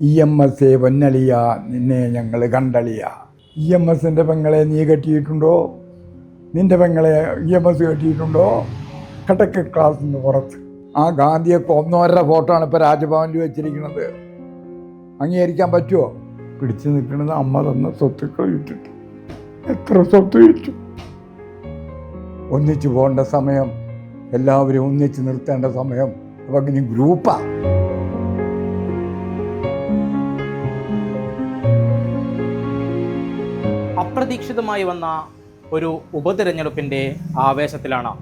E M S എ പൊന്നളിയ നിന്നെ ഞങ്ങൾ കണ്ടളിയ. ഇ എം എസിന്റെ പെങ്ങളെ നീ കെട്ടിയിട്ടുണ്ടോ? നിന്റെ പെങ്ങളെ ഇ എം എസ് കെട്ടിയിട്ടുണ്ടോ? കട്ടക്ക് നിന്ന് പുറത്ത്. ആ ഗാന്ധിയെ കൊന്നവരുടെ ഫോട്ടോ ആണ് ഇപ്പോൾ രാജ്ഭവനിൽ വെച്ചിരിക്കുന്നത്. അംഗീകരിക്കാൻ പറ്റുമോ പിടിച്ചു നിൽക്കുന്നത് അമ്മ തന്ന സ്വത്തുക്കൾ വിറ്റിട്ട് എത്ര സ്വത്ത് വിറ്റു ഒന്നിച്ചു പോകേണ്ട സമയം എല്ലാവരും ഒന്നിച്ച് നിർത്തേണ്ട സമയം അപ്പം ഇനി ഗ്രൂപ്പാ. അപ്രതീക്ഷിതമായി വന്ന ഒരു ഉപതിരഞ്ഞെടുപ്പിന്റെ ആവേശത്തിലാണ്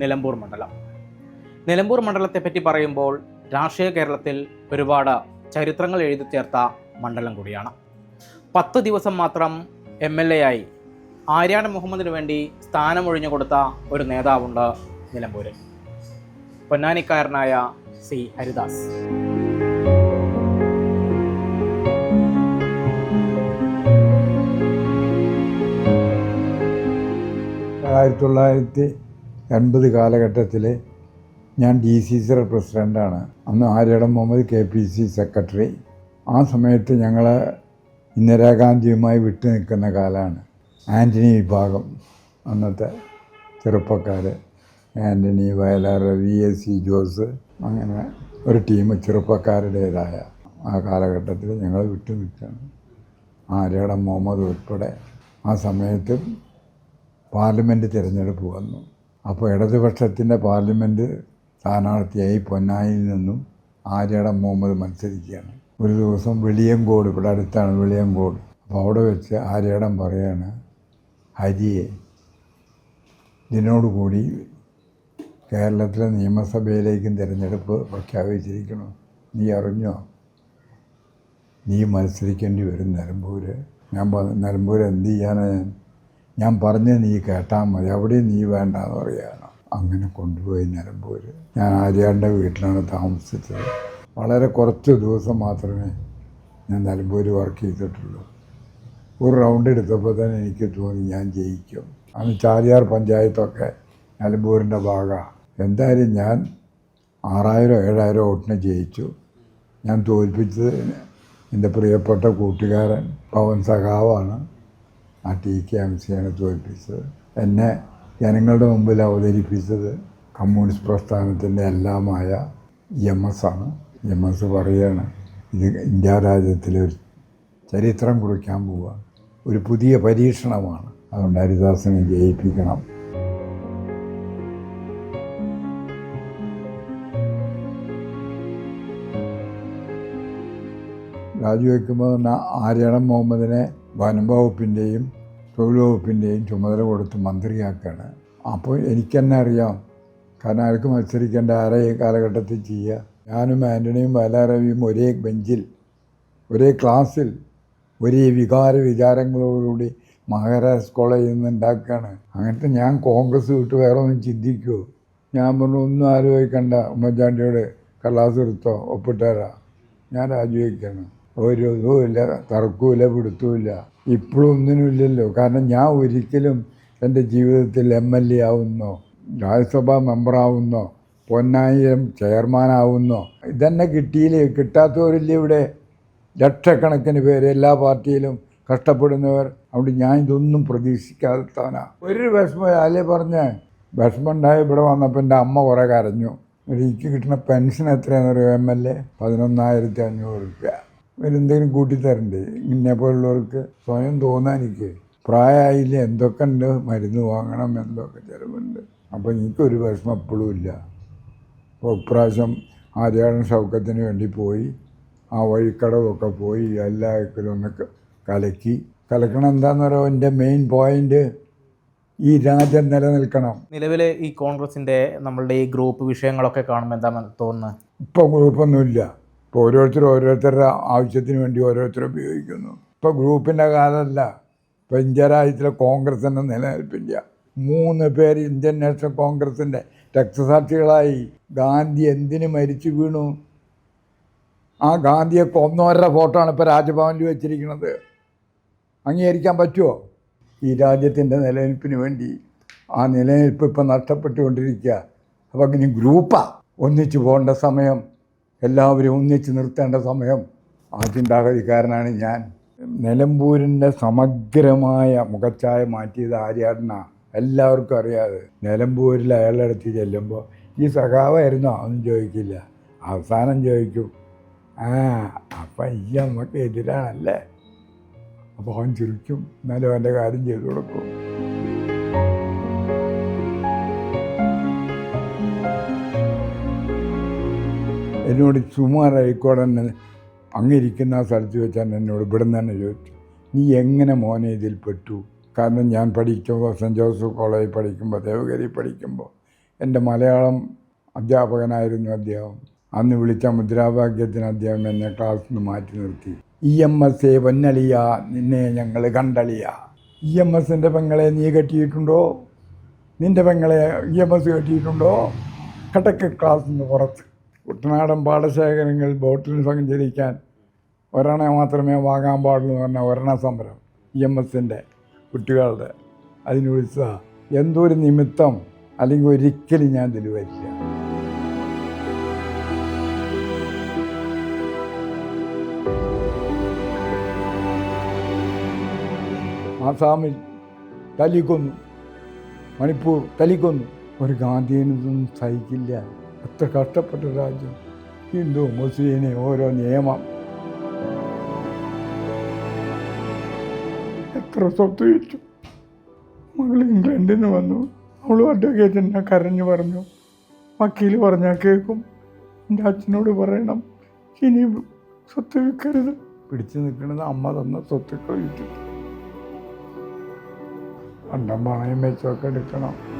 നിലമ്പൂർ മണ്ഡലം. നിലമ്പൂർ മണ്ഡലത്തെ പറ്റി പറയുമ്പോൾ രാഷ്ട്രീയ കേരളത്തിൽ ഒരുപാട് ചരിത്രങ്ങൾ എഴുതി ചേർത്ത മണ്ഡലം കൂടിയാണ്. പത്ത് ദിവസം മാത്രം എം എൽ എ ആയി ആര്യാട് മുഹമ്മദിന് വേണ്ടി സ്ഥാനമൊഴിഞ്ഞു കൊടുത്ത ഒരു നേതാവുണ്ട് നിലമ്പൂരിൽ. പൊന്നാനിക്കാരനായ സി ഹരിദാസ്. ആയിരത്തി തൊള്ളായിരത്തി എൺപത് കാലഘട്ടത്തിൽ ഞാൻ ഡി സി സിയുടെ പ്രസിഡന്റാണ് അന്ന് Aryadan Muhammad K P C secretary. ആ സമയത്ത് ഞങ്ങൾ ഇന്ദിരാഗാന്ധിയുമായി വിട്ടു നിൽക്കുന്ന കാലമാണ് ആന്റണി വിഭാഗം. അന്നത്തെ ചെറുപ്പക്കാർ Antony Vayalar V S C Jose അങ്ങനെ ഒരു ടീം ചെറുപ്പക്കാരുടേതായ ആ കാലഘട്ടത്തിൽ ഞങ്ങൾ വിട്ടു നിൽക്കുകയാണ്. ആര്യടം മുഹമ്മദ് ഉൾപ്പെടെ ആ സമയത്ത് പാർലമെന്റ് തിരഞ്ഞെടുപ്പ് വന്നു. അപ്പോൾ ഇടതുപക്ഷത്തിന്റെ പാർലമെന്റ് സ്ഥാനാർത്ഥിയായി പൊന്നായിൽ നിന്നും ആര്യടം മുഹമ്മദ് മത്സരിക്കുകയാണ്. ഒരു ദിവസം വെളിയങ്കോട് ഇവിടെ അടുത്താണ് വെളിയങ്കോട്. അപ്പോൾ അവിടെ വെച്ച് ആര്യടം പറയാണ് ഹരിയെ ഇതിനോടുകൂടി കേരളത്തിലെ നിയമസഭയിലേക്കും തിരഞ്ഞെടുപ്പ് പ്രഖ്യാപിച്ചിരിക്കണം നീ അറിഞ്ഞോ? നീ മത്സരിക്കേണ്ടി വരും നിലമ്പൂർ ഞാൻ നിലമ്പൂർ എന്ത് ചെയ്യാനാണ് ഞാൻ? ഞാൻ പറഞ്ഞ നീ കേട്ടാൽ മതി. അവിടെ നീ വേണ്ടാന്ന് പറയുകയാണ്. അങ്ങനെ കൊണ്ടുപോയി നിലമ്പൂർ ഞാൻ ആര്യാന്റെ വീട്ടിലാണ് താമസിച്ചത്. വളരെ കുറച്ച് ദിവസം മാത്രമേ ഞാൻ നിലമ്പൂർ വർക്ക് ചെയ്തിട്ടുള്ളൂ. ഒരു റൗണ്ട് എടുത്തപ്പോൾ തന്നെ എനിക്ക് തോന്നി ഞാൻ ജയിക്കും. അന്ന് ചാലിയാർ പഞ്ചായത്തൊക്കെ നിലമ്പൂരിന്റെ ഭാഗമാണ് എന്തായാലും ഞാൻ ആറായിരം ഏഴായിരം വോട്ടിന് ജയിച്ചു. ഞാൻ തോൽപ്പിച്ചത് എന്റെ പ്രിയപ്പെട്ട കൂട്ടുകാരൻ പവൻ സഖാവാണ്. ആ ടി കെ എം സിയാണ് തോൽപ്പിച്ചത്. എന്നെ ജനങ്ങളുടെ മുമ്പിൽ അവതരിപ്പിച്ചത് കമ്മ്യൂണിസ്റ്റ് പ്രസ്ഥാനത്തിന്റെ എല്ലാമായ എം എസ് ആണ് എം എസ് പറയുകയാണ് ഇത് ഇന്ത്യ രാജ്യത്തിലെ ഒരു ചരിത്രം കുറിക്കാൻ പോവുക. ഒരു പുതിയ പരീക്ഷണമാണ്. അതുകൊണ്ട് ഹരിദാസനെ ജയിപ്പിക്കണം. രാജിവെക്കുമ്പോൾ തന്നെ ആര്യണം മുഹമ്മദിനെ വനം വകുപ്പിന്റെയും തൊഴിൽ വകുപ്പിന്റെയും ചുമതല കൊടുത്ത് മന്ത്രിയാക്കുകയാണ് അപ്പോൾ എനിക്കെന്നെ അറിയാം. കാരണം ആർക്ക് മത്സരിക്കേണ്ട ആരെ ഈ കാലഘട്ടത്തിൽ ചെയ്യുക? ഞാനും ആന്റണിയും വയലാരവിയും ഒരേ ബെഞ്ചിൽ ഒരേ ക്ലാസ്സിൽ ഒരേ വികാര വിചാരങ്ങളോടുകൂടി മഹാരാജ് കോളേജിൽ നിന്ന് ഉണ്ടാക്കുകയാണ്. അങ്ങനത്തെ ഞാൻ കോൺഗ്രസ് വിട്ട് വേറെ ഒന്നും ചിന്തിക്കുമോ ഞാൻ പറഞ്ഞു ഒന്നും ആലോചിക്കണ്ട. ഉമ്മൻചാണ്ടിയോട് കള്ളാസ് എടുത്തോ ഒപ്പിട്ടേരാ ഞാൻ രാജിവെക്കണം. ഒരു ഇതുമില്ല തറക്കൂല പിടുത്തുമില്ല ഇപ്പോഴും ഒന്നിനുമില്ലല്ലോ. കാരണം ഞാൻ ഒരിക്കലും എന്റെ ജീവിതത്തിൽ എം എൽ എ ആവുന്നോ രാജ്യസഭാ മെമ്പറാവുന്നോ പൊന്നായിരം ചെയർമാനാവുന്നോ ഇതന്നെ കിട്ടിയില്ലേ? കിട്ടാത്തവരില്ലേ ഇവിടെ? ലക്ഷക്കണക്കിന് പേര് എല്ലാ പാർട്ടിയിലും കഷ്ടപ്പെടുന്നവർ. അതുകൊണ്ട് ഞാൻ ഇതൊന്നും പ്രതീക്ഷിക്കാത്തവനാ. ഒരു വിഷമം അല്ലേ പറഞ്ഞ് വിഷമം ഉണ്ടായി ഇവിടെ വന്നപ്പോൾ എന്റെ അമ്മ കുറേ കരഞ്ഞു. എനിക്ക് കിട്ടുന്ന പെൻഷൻ എത്രയാണെന്ന് പറയുമോ എം എൽ എ പതിനൊന്നായിരത്തി അഞ്ഞൂറ് റുപ്യ. ഇവരെന്തെങ്കിലും കൂട്ടിത്തരണ്ടേ? ഇന്നെ പോലുള്ളവർക്ക് സ്വയം തോന്നാൻ എനിക്ക് പ്രായമായില്ല എന്തൊക്കെ ഉണ്ട് മരുന്ന് വാങ്ങണം എന്തൊക്കെ ചിലവുണ്ട്. അപ്പോൾ എനിക്കൊരു വിഷമം എപ്പോഴും ഇല്ല. അപ്പോൾ ഇപ്രാവശ്യം ആര്യാടൻ ശൗക്കത്തിന് വേണ്ടി പോയി. ആ വഴിക്കടവൊക്കെ പോയി. എല്ലാ ഇക്കലും ഒന്ന് കലക്കി. കലക്കണം എന്താണെന്ന് പറയുക എന്റെ മെയിൻ പോയിന്റ് ഈ രാജ്യം നിലനിൽക്കണം. നിലവിലെ ഈ കോൺഗ്രസിന്റെ നമ്മളുടെ ഈ ഗ്രൂപ്പ് വിഷയങ്ങളൊക്കെ കാണുമ്പോൾ എന്താ തോന്നുന്നത് ഇപ്പം ഗ്രൂപ്പൊന്നുമില്ല ഇപ്പോൾ ഓരോരുത്തർ ഓരോരുത്തരുടെ ആവശ്യത്തിന് വേണ്ടി ഓരോരുത്തർ ഉപയോഗിക്കുന്നു. ഇപ്പോൾ ഗ്രൂപ്പിന്റെ കാലമല്ല ഇപ്പോൾ ഇന്ത്യ രാജ്യത്തിലെ കോൺഗ്രസിന്റെ നിലനിൽപ്പില്ല മൂന്ന് പേര് ഇന്ത്യൻ നാഷണൽ കോൺഗ്രസിന്റെ രക്തസാക്ഷികളായി ഗാന്ധി എന്തിനു മരിച്ചു വീണു? ആ ഗാന്ധിയെ കൊന്നവരുടെ ഫോട്ടോ ആണ് ഇപ്പോൾ രാജ്ഭവനിൽ വെച്ചിരിക്കുന്നത്. അംഗീകരിക്കാൻ പറ്റുമോ ഈ രാജ്യത്തിന്റെ നിലനിൽപ്പിന് വേണ്ടി. ആ നിലനിൽപ്പ് ഇപ്പം നഷ്ടപ്പെട്ടുകൊണ്ടിരിക്കുക. അപ്പോൾ ഇനി ഗ്രൂപ്പാണ് ഒന്നിച്ചു പോകേണ്ട സമയം. എല്ലാവരും ഒന്നിച്ച് നിർത്തേണ്ട സമയം ആ ചിന്താഗതിക്കാരനാണ് ഞാൻ. നിലമ്പൂരിന്റെ സമഗ്രമായ മുഖച്ഛായ മാറ്റിയത് ആര്യാടന? എല്ലാവർക്കും അറിയാതെ നിലമ്പൂരിൽ അയാളുടെ ചെല്ലുമ്പോൾ ഈ സഖാവായിരുന്നോ? ഒന്നും ചോദിക്കില്ല. അവസാനം ചോദിക്കും ആ അപ്പം ഈ അമ്മയ്ക്ക് എതിരാണല്ലേ? അപ്പോൾ അവൻ ചിരിക്കും എന്നാലും അവന്റെ കാര്യം ചെയ്തു കൊടുക്കും. എന്നോട് അഴിക്കോടൻ അങ്ങിരിക്കുന്ന ആ സ്ഥലത്ത് വെച്ചാൽ എന്നോട് ഇവിടെ തന്നെ ചോദിച്ചു. നീ എങ്ങനെ മോനെ ഇതിൽ പെട്ടു? കാരണം ഞാൻ പഠിക്കുമ്പോൾ സെന്റ് ജോസഫ് കോളേജിൽ പഠിക്കുമ്പോൾ ദേവഗിരി പഠിക്കുമ്പോൾ എന്റെ മലയാളം അധ്യാപകനായിരുന്നു അദ്ദേഹം. അന്ന് വിളിച്ച മുദ്രാവാക്യത്തിന് അദ്ദേഹം എന്നെ ക്ലാസ്സിൽ നിന്ന് മാറ്റി നിർത്തി. ഇ എം എസ് എ പൊന്നളിയ നിന്നെ ഞങ്ങൾ കണ്ടളിയ. ഇ എം എസിന്റെ പെങ്ങളെ നീ കെട്ടിയിട്ടുണ്ടോ? നിന്റെ പെങ്ങളെ ഇ എം എസ് കെട്ടിയിട്ടുണ്ടോ? കടക്ക് ക്ലാസ്സിൽ നിന്ന് പുറത്ത് കുട്ടനാടൻ പാടശേഖരങ്ങൾ ബോട്ടിൽ സഞ്ചരിക്കാൻ ഒരെണ്ണ മാത്രമേ വാങ്ങാൻ പാടുള്ളൂ എന്ന് പറഞ്ഞ ഒരെണ്ണ സമരം ഇ എം എസിന്റെ കുട്ടികളുടെ. അതിന് ഉത്സാഹം എന്തൊരു നിമിത്തം അല്ലെങ്കിൽ ഒരിക്കലും ഞാൻ ഇതിൽ വരില്ല ആസാമിൽ തല്ലിക്കൊന്നു മണിപ്പൂർ തല്ലിക്കൊന്നു. ഒരു ഗാന്ധിയനൊന്നും സഹിക്കില്ല. എത്ര കഷ്ടപ്പെട്ട രാജ്യം. ഹിന്ദു മുസ്ലിം ഓരോ നിയമം. എത്ര സ്വത്ത് വിറ്റു മകൾ ഇംഗ്ലണ്ടിൽ വന്നു. അവൾ അഡ്വക്കേറ്റിനെ കരഞ്ഞു പറഞ്ഞു. വക്കീൽ പറഞ്ഞാൽ കേൾക്കും എന്റെ അച്ഛനോട് പറയണം. ഇനി സ്വത്ത് വിൽക്കരുത് പിടിച്ചു നിൽക്കുന്നത് അമ്മ തന്ന സ്വത്തുക്കൾ വിറ്റിട്ട് പണ്ടം പണയം വെച്ചൊക്കെ എടുക്കണം.